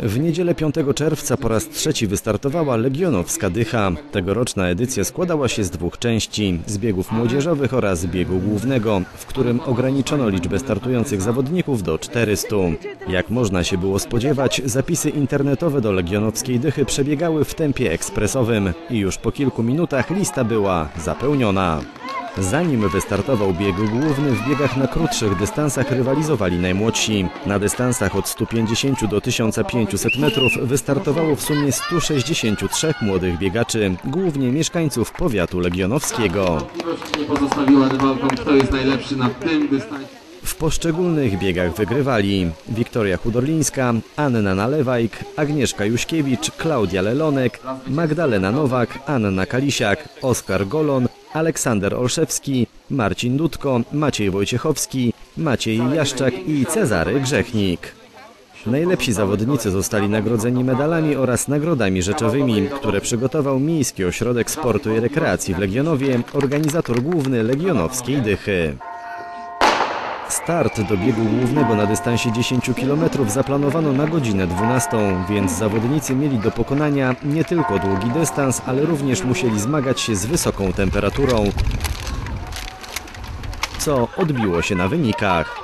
W niedzielę 5 czerwca po raz trzeci wystartowała Legionowska Dycha. Tegoroczna edycja składała się z dwóch części, z biegów młodzieżowych oraz biegu głównego, w którym ograniczono liczbę startujących zawodników do 400. Jak można się było spodziewać, zapisy internetowe do Legionowskiej Dychy przebiegały w tempie ekspresowym i już po kilku minutach lista była zapełniona. Zanim wystartował bieg główny, w biegach na krótszych dystansach rywalizowali najmłodsi. Na dystansach od 150 do 1500 metrów wystartowało w sumie 163 młodych biegaczy, głównie mieszkańców powiatu legionowskiego. Wątpliwości nie pozostawiła rywalkom, kto jest najlepszy na tym dystansie. W poszczególnych biegach wygrywali Wiktoria Chudorlińska, Anna Nalewajk, Agnieszka Juśkiewicz, Klaudia Lelonek, Magdalena Nowak, Anna Kalisiak, Oskar Golon, Aleksander Olszewski, Marcin Dudko, Maciej Wojciechowski, Maciej Jaszczak i Cezary Grzechnik. Najlepsi zawodnicy zostali nagrodzeni medalami oraz nagrodami rzeczowymi, które przygotował Miejski Ośrodek Sportu i Rekreacji w Legionowie, organizator główny Legionowskiej Dychy. Start do biegu głównego na dystansie 10 km zaplanowano na godzinę 12, więc zawodnicy mieli do pokonania nie tylko długi dystans, ale również musieli zmagać się z wysoką temperaturą, co odbiło się na wynikach.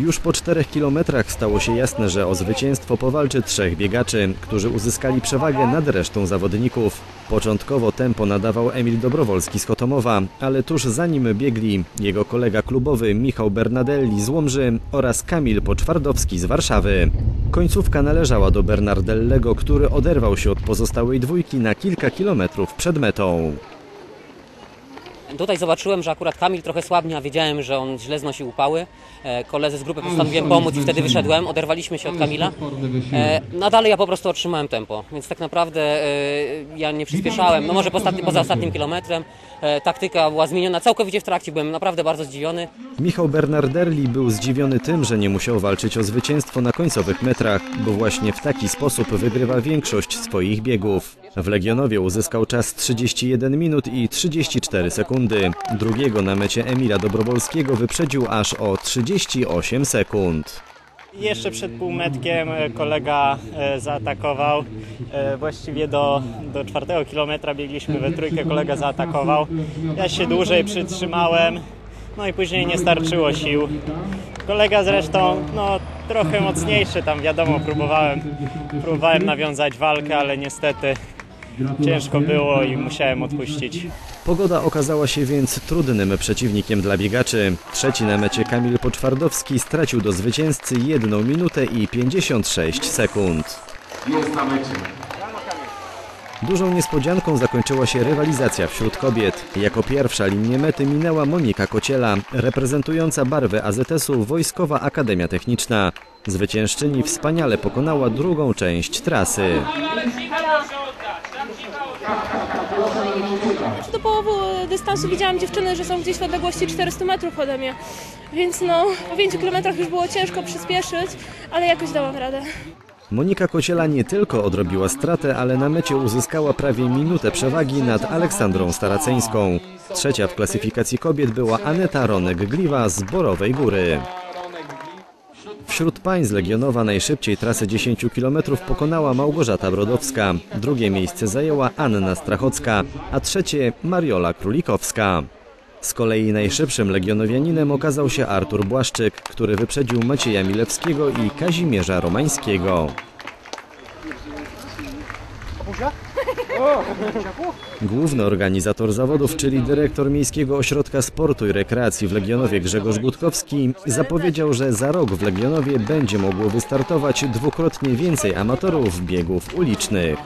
Już po 4 kilometrach stało się jasne, że o zwycięstwo powalczy trzech biegaczy, którzy uzyskali przewagę nad resztą zawodników. Początkowo tempo nadawał Emil Dobrowolski z Chotomowa, ale tuż za nim biegli jego kolega klubowy Michał Bernadelli z Łomży oraz Kamil Poczwardowski z Warszawy. Końcówka należała do Bernardellego, który oderwał się od pozostałej dwójki na kilka kilometrów przed metą. Tutaj zobaczyłem, że akurat Kamil trochę słabnie, a wiedziałem, że on źle znosił upały. E, Koledzy z grupy postanowiłem pomóc i wtedy wyszedłem, oderwaliśmy się od Kamila. E, No a dalej ja po prostu otrzymałem tempo, więc tak naprawdę e, ja nie przyspieszałem. No może po ostatni, poza ostatnim kilometrem e, taktyka była zmieniona całkowicie w trakcie, byłem naprawdę bardzo zdziwiony. Michał Bernardelli był zdziwiony tym, że nie musiał walczyć o zwycięstwo na końcowych metrach, bo właśnie w taki sposób wygrywa większość swoich biegów. W Legionowie uzyskał czas 31 minut i 34 sekundy. Drugiego na mecie Emila Dobrowolskiego wyprzedził aż o 38 sekund. Jeszcze przed półmetkiem e, kolega e, zaatakował. E, Właściwie do, do czwartego kilometra biegliśmy we trójkę, kolega zaatakował. Ja się dłużej przytrzymałem, no i później nie starczyło sił. Kolega zresztą no, trochę mocniejszy, tam wiadomo, próbowałem, próbowałem nawiązać walkę, ale niestety ciężko było i musiałem odpuścić. Pogoda okazała się więc trudnym przeciwnikiem dla biegaczy. Trzeci na mecie Kamil Poczwardowski stracił do zwycięzcy 1 minutę i 56 sekund. Jest na mecie. Dużą niespodzianką zakończyła się rywalizacja wśród kobiet. Jako pierwsza linię mety minęła Monika Kociela, reprezentująca barwy AZS-u Wojskowa Akademia Techniczna. Zwyciężczyni wspaniale pokonała drugą część trasy. do połowy dystansu widziałam dziewczyny, że są gdzieś w odległości 400 metrów ode mnie. Więc no, po 5 kilometrach już było ciężko przyspieszyć, ale jakoś dałam radę. Monika Kociela nie tylko odrobiła stratę, ale na mecie uzyskała prawie minutę przewagi nad Aleksandrą Staraceńską. Trzecia w klasyfikacji kobiet była Aneta Ronek-Gliwa z Borowej Góry. Wśród pań Legionowa najszybciej trasę 10 km pokonała Małgorzata Brodowska. Drugie miejsce zajęła Anna Strachocka, a trzecie Mariola Królikowska. Z kolei najszybszym legionowianinem okazał się Artur Błaszczyk, który wyprzedził Macieja Milewskiego i Kazimierza Romańskiego. Główny organizator zawodów, czyli dyrektor Miejskiego Ośrodka Sportu i Rekreacji w Legionowie Grzegorz Gutkowski, zapowiedział, że za rok w Legionowie będzie mogło wystartować dwukrotnie więcej amatorów biegów ulicznych.